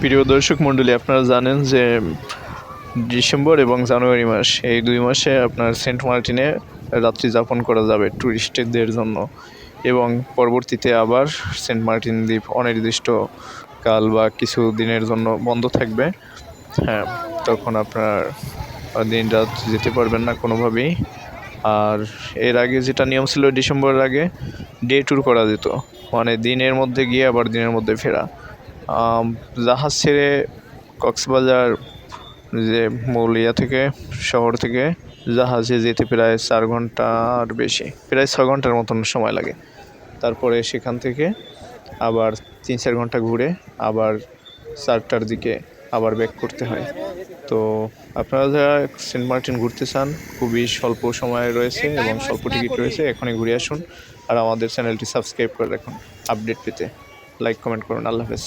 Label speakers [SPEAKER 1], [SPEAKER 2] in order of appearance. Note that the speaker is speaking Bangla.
[SPEAKER 1] প্রিয় দর্শক মণ্ডলী, আপনারা জানেন যে ডিসেম্বর এবং জানুয়ারি মাস, এই দুই মাসে আপনার সেন্ট মার্টিনে রাত্রি যাপন করা যাবে ট্যুরিস্টদের জন্য এবং পরবর্তীতে আবার সেন্ট মার্টিন দ্বীপ অনির্দিষ্ট কাল বা কিছু দিনের জন্য বন্ধ থাকবে। হ্যাঁ তখন আপনার দিন রাত যেতে পারবেন না কোনোভাবেই। আর এর আগে যেটা নিয়ম ছিল, ডিসেম্বরের আগে ডে ট্যুর করা যেত মানে দিনের মধ্যে গিয়ে আবার দিনের মধ্যে ফেরা। জাহাজ ছেড়ে কক্সবাজার যে মূল ইয়া থেকে শহর থেকে জাহাজে যেতে প্রায় চার ঘণ্টার বেশি, প্রায় ছ ঘণ্টার মতন সময় লাগে। তারপরে সেখান থেকে আবার তিন চার ঘণ্টা ঘুরে আবার চারটার দিকে আবার ব্যাক করতে হয়। তো আপনারা যারা সেন্ট মার্টিন ঘুরতে চান, খুবই স্বল্প সময় রয়েছে এবং স্বল্প টিকিট রয়েছে, এখনই ঘুরে আসুন। আর আমাদের চ্যানেলটি সাবস্ক্রাইব করে রাখুন আপডেট পেতে। লাইক কমেন্ট করুন, আল্লাহ হাফেজ।